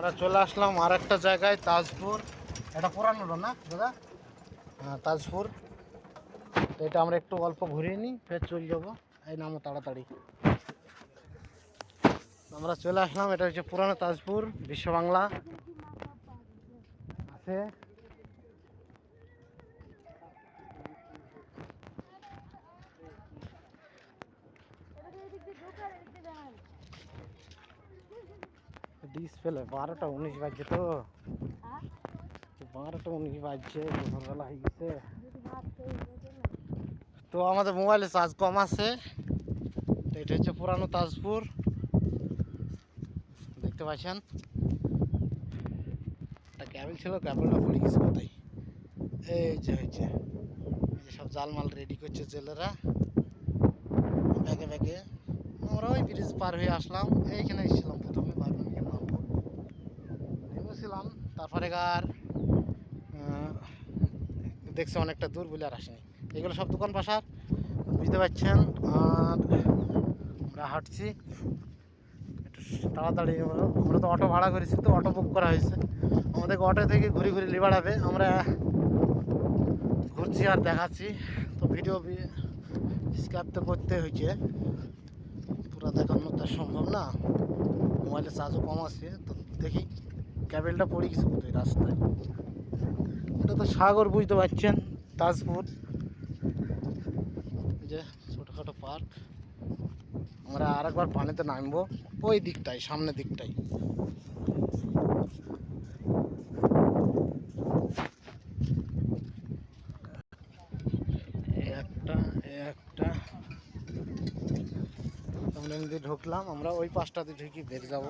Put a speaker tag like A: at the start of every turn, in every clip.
A: আমরা চলে আসলাম আর একটা জায়গায়, তাজপুর। এটা পুরানো না, দাদা? হ্যাঁ তাজপুর। তো এটা আমরা একটু অল্প ঘুরিয়ে নিই, ফের চলে যাব। এই নামো তাড়াতাড়ি। আমরা চলে আসলাম, এটা হচ্ছে পুরানো তাজপুর, বিশ্ব বাংলা। আছে। ডিসপ্লে বারোটা উনিশ বাজছে তো। বারোটা উনিশ বাজছে, দুপুরবেলা হয়ে গেছে। তো আমাদের মোবাইলে চার্জ কম আছে। তো এটা হচ্ছে পুরানো তাজপুর। দেখতে পাচ্ছেন? একটা ক্যাবেল ছিল ক্যাবেলটা পড়ে গেছে কোথায় এই যে হচ্ছে এই যে সব জালমাল রেডি করছে জেলেরা। ব্যাগে ব্যাগে। আমরা ওই ব্রিজ পার হয়ে আসলাম। এইখানে এসেছিলাম প্রথমে ভাবলাম এখানে নামবো নেমেছিলাম তারপরে আর আহ, দেখছি অনেকটা দূর বলে আর আসেনি। এগুলো সব দোকান পাশার বুঝতে পারছেন? আর আমরা হাঁটছি। একটু তাড়াতাড়ি আমরা তো অটো ভাড়া করেছি তো অটো বুক করা হয়েছে। আমাদেরকে অটো থেকে ঘুরে ঘুরে লিবাড়াবে আমরা ঘুরছি আর দেখাচ্ছি। তো ভিডিও স্ক্যাপ তো করতে হয়েছে। পুরো দেখানো তো সম্ভব না। মোবাইলের চার্জও কম আছে তো দেখি। ক্যাবেলটা পড়ে গেছে কোথায় রাস্তায়। এটা তো সাগর, বুঝতে পারছেন, তাজপুর। যে ছোটোখাটো পার্ক। আমরা আরেকবার পানিতে নামবো, ওই দিকটাই, সামনের দিকটাই। একটা ঢুকলাম, আমরা ওই পাশটাতে ঢুকি বের যাব।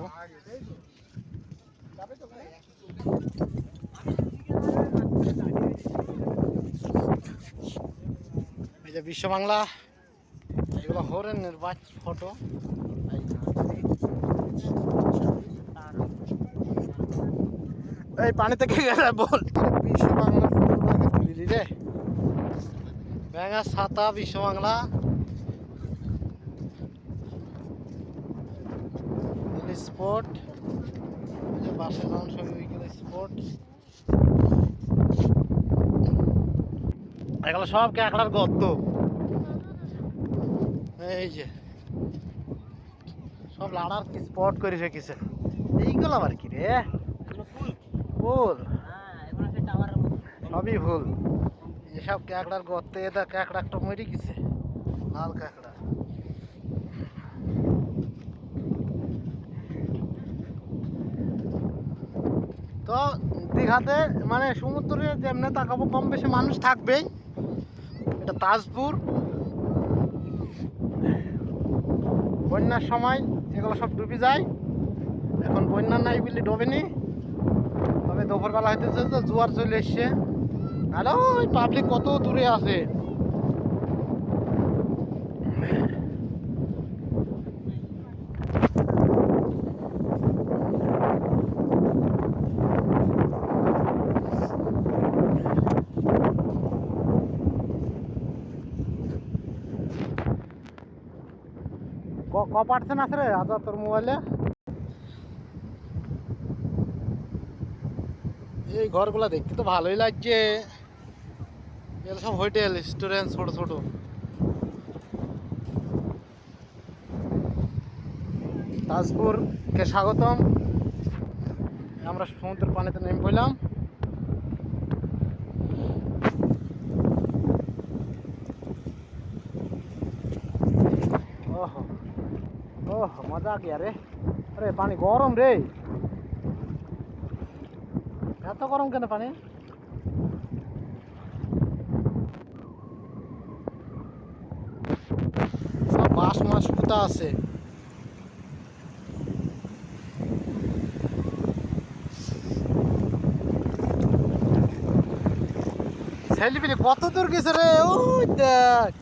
A: বিশ্ব বাংলা, এগুলো হরেনের বাচ ফটো। এই পানি থেকে গেলে বল। বিশ্ব বাংলা ফটোটাকে তুলি রে। ব্যাঙা ছাতা, বিশ্ব বাংলা। স্পট ওইগুলো স্পট এগুলো সব ক্যাকড়ার গর্ত। এই যে। সব লাড়ার কি স্পট করে রেখেছে। এইগুলো আবার কি রে? ফুল। সবই ফুল। এসব ক্যাকড়ার গর্তে এটা ক্যাকড়া একটা মরে গেছে। লাল ক্যাকড়া। তো দীঘাতে মানে সমুদ্রে যেমনি তাকাবো, কম বেশি মানুষ থাকবেই। এটা তাজপুর। বন্যার সময় এগুলো সব ডুবে যায়। এখন বন্যা নাই বলে ডোবেনি। তবে দুপুরবেলা হইতেছে তো জোয়ার চলে এসছে। হ্যালো ওই পাবলিক কত দূরে আছে। ক- পার্সেন্ট আছে রে? আজা তোর মোবাইলে? এই ঘরগুলো দেখতে তো ভালোই লাগছে। এগুলো সব হোটেল রেস্টুরেন্ট ছোট ছোট। তাজপুরকে স্বাগতম। আমরা সমুদ্রের পানিতে নেমে পড়লাম। মজা কি রে আরে, পানি গরম রে। এত গরম কেন পানি? সব বাঁশ মাছ পুঁতা আছে। ছেলেপিলে কত দূর গেছে রে? ওই দেখ।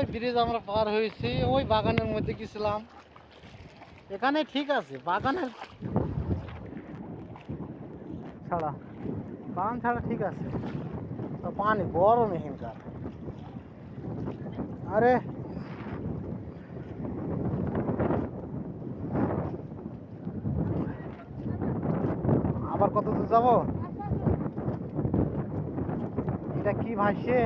A: ওই ব্রিজ আমরা পার হয়েছি, ওই বাগানের মধ্যে গেছিলাম। এখানে ঠিক আছে, বাগানের ছাড়া বান ছাড়া ঠিক আছে। তো পানি গরম এখানকার। আরে, আবার কত দূর যাব? এটা কি ভাসছে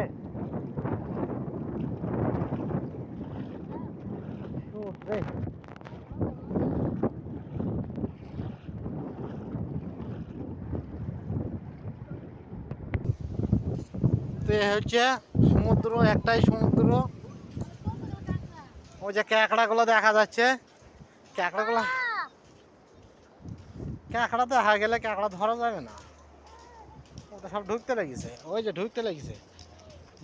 A: Shoot, রে। তো হচ্ছে সমুদ্র, একটাই সমুদ্র। ওই যে ক্যাকড়াগুলো দেখা যাচ্ছে। ক্যাকড়াগুলো ক্যাকড়া দেখা গেলে ক্যাকড়া ধরা যাবে না। ওটা সব ঢুকতে লেগেছে। ওই যে ঢুকতে লেগেছে।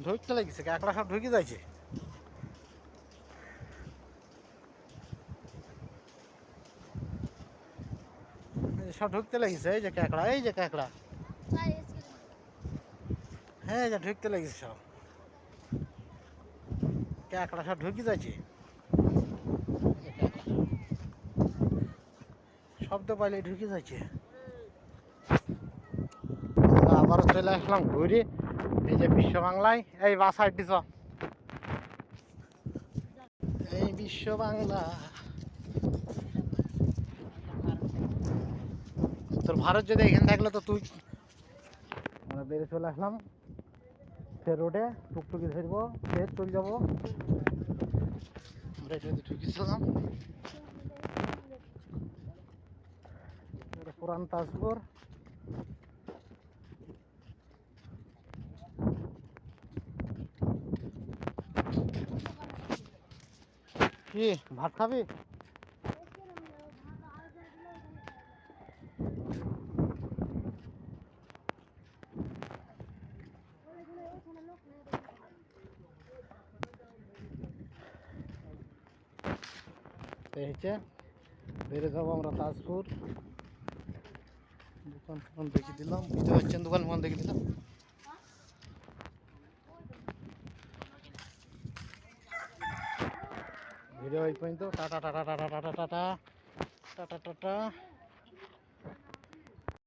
A: ঢুকতে লেগেছে, ক্যাকড়া সব ঢুকে যাচ্ছে সব ঢুকতে লেগেছে, এই যে ক্যাকড়া এই যে ক্যাকড়া হ্যাঁ যে ঢুকতে লেগেছে সব। ক্যাকড়া সব ঢুকে যাচ্ছে। শব্দ পাইলে ঢুকে যাচ্ছে। আবারও চলে আসলাম ঘুরে, এই যে বিশ্ব বাংলায়, এই বাসায় দিছ। এই বিশ্ব বাংলা। তোর ভারত যদি এখানে থাকলে তো তুই আমরা বেড়ে চলে আসলাম। ফের রোডে টুকটুকি ধরবো ফের চলে যাব। আমরা এটা ঢুকেছিলাম পুরান তাজপুর। কি ভাত খাবি? হচ্ছে বেড়ে যাব আমরা তাজপুর দোকান ফোকান দেখে দিলাম বুঝতে পারছেন দোকান ফোকান দেখে দিলাম ভিডিও এই পর্যন্ত tata tata tata tata tata tata tata